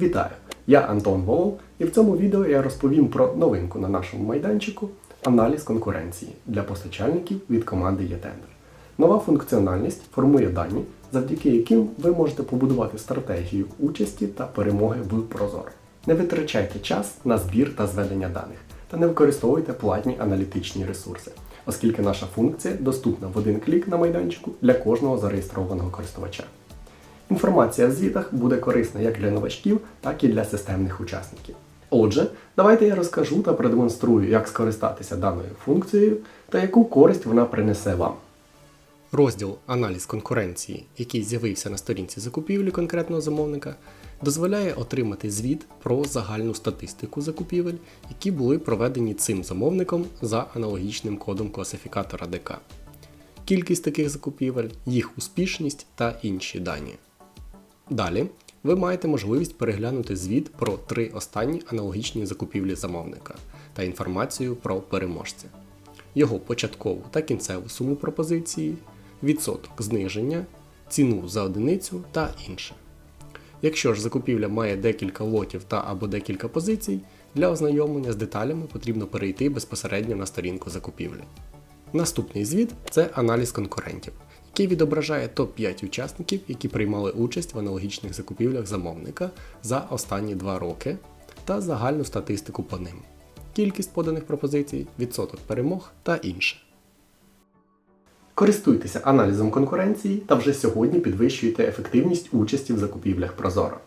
Вітаю! Я Антон Волов, і в цьому відео я розповім про новинку на нашому майданчику аналіз конкуренції для постачальників від команди ЄТендер. Нова функціональність формує дані, завдяки яким ви можете побудувати стратегію участі та перемоги в Прозоро. Не витрачайте час на збір та зведення даних та не використовуйте платні аналітичні ресурси, оскільки наша функція доступна в один клік на майданчику для кожного зареєстрованого користувача. Інформація в звітах буде корисна як для новачків, так і для системних учасників. Отже, давайте я розкажу та продемонструю, як скористатися даною функцією та яку користь вона принесе вам. Розділ Аналіз конкуренції, який з'явився на сторінці закупівлі конкретного замовника, дозволяє отримати звіт про загальну статистику закупівель, які були проведені цим замовником за аналогічним кодом класифікатора ДК, кількість таких закупівель, їх успішність та інші дані. Далі ви маєте можливість переглянути звіт про три останні аналогічні закупівлі замовника та інформацію про переможця, його початкову та кінцеву суму пропозиції, відсоток зниження, ціну за одиницю та інше. Якщо ж закупівля має декілька лотів та або декілька позицій, для ознайомлення з деталями потрібно перейти безпосередньо на сторінку закупівлі. Наступний звіт це аналіз конкурентів, який відображає топ-5 учасників, які приймали участь в аналогічних закупівлях замовника за останні 2 роки та загальну статистику по ним, кількість поданих пропозицій, відсоток перемог та інше. Користуйтеся аналізом конкуренції та вже сьогодні підвищуйте ефективність участі в закупівлях Прозоро.